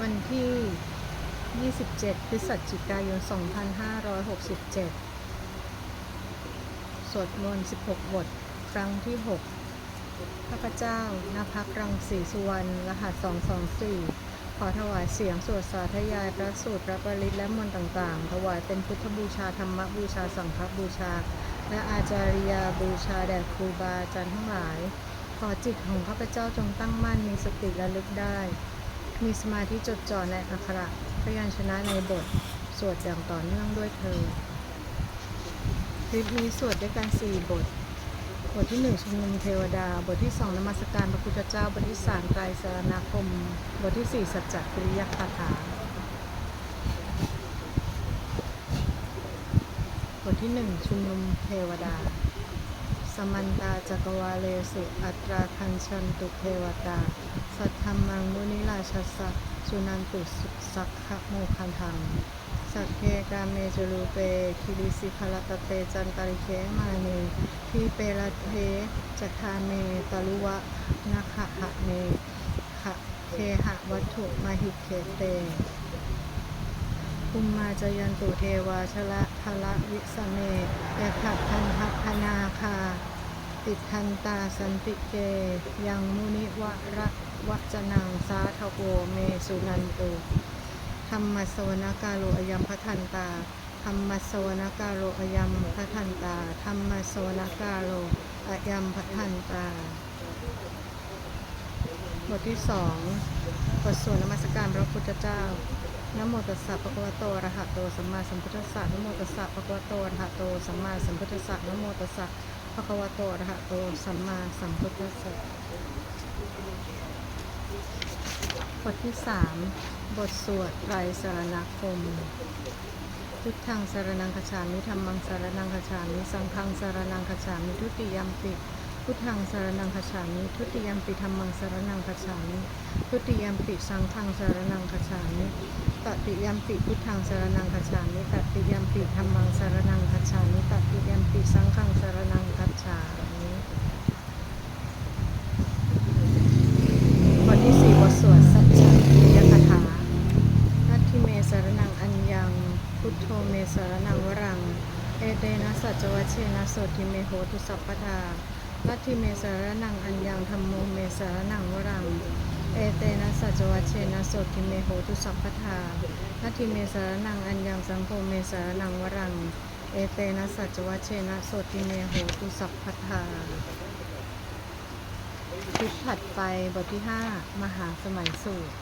วันที่ 27 พฤศจิกายน 2567 สวดมนต์ 16 บท ครั้งที่ 6 ข้าพเจ้านภักรังสีสุวรรณ รหัส 224 ขอถวายเสียงสวดสาธยายพระสูตร พระปริตและมนต์ต่างๆ ถวายเป็นพุทธบูชา ธรรมบูชา สังฆบูชา และอาจาริยาบูชา แด่ครูบาอาจารย์ทั้งหลาย ขอจิตของข้าพเจ้าจงตั้งมั่นมีสติระลึกได้ มีสมาธิจดจ่อในอักขระพยัญชนะในบท สวดอย่างต่อเนื่องด้วยเธอคลิปนี้สวดด้วยกัน4บท บทที่1ชุมนุมเทวดา บทที่2นมัสการพระพุทธเจ้า บทที่3ไตรสรณคม บทที่4สัจจคริยคาถา บทที่1ชุมนุมเทวดา สมันตาจักวาเลสุ อัตราคัญชันตุเทวตา สัทธรรมังมุนิราชสสะสุนันตุสุสักขะโมคันทัง สัพเพกาเมจุลูเปคิริสิภลตเตจันตาริเคมาเนทีเปรเทจัคาเมตลุวะนาคหะเมขะเคหะวัตถุมหิเคเตภูมมาจยันตุเทวาชละทละวิสเมยะขัดทั นาคา ติดทันตาสันติเก ยังมุนิวระวจนังสาทโวเมสุนันตุธรรมสวนกาโลอยัมพทันตาธรรมสวนกาโลอยัมพทันตาธรรมสวนกาโลอยัมพทันตา บทที่สองบทสวดนมัสการพระพุทธเจ้า นะโมตัสสะภะคะวะโตอะระหะโตสัมมาสัมพุทธัสสะนะโมตัสสะภะคะวะโตอะระหะโตสัมมาสัมพุทธัสสะนะโมตัสสะภะคะวะโตอะระหะโตสัมมาสัมพุทธัสสะบทที่สามบทสวดไตรสารณคมพุทธังสารนังคจฉามิธรรมังสารนังคจฉามิสังฆังสารนังคจฉามิทุติยมปิ พุทธังสารนังคจฉามิทุติยัมปิธรรมังสารนังคจฉามิทุติยัมปิสังฆังสารนังคจฉามิตติยัมปิพุทธังสารนังคจฉามิตติยัมปิธรรมังสารนังคจฉามิตติยัมปิสังฆังสารนังคจฉามิบทที่สี่บทสวดสัจจกิริยคาถานัตถิเมสารนังอัญญัง พุทโธเมสารนังวรัง เอเตนะสัจจวัชเชนะโสติเมโหตุสัพพทา นัตถิเมสารนังอัญญังธรรมโมเมสารนังวรัง เอเตนะสัจวัชเชนะโสติเมโหตุสัพพทานัตถิเมสารนังอัญญังสังโฆเมสารนังวรัง เอเตนะสัจวัชเชนะโสติเมโหตุสัพพทาคลิปถัดไปบทที่ 5 มหาสมัยสูตร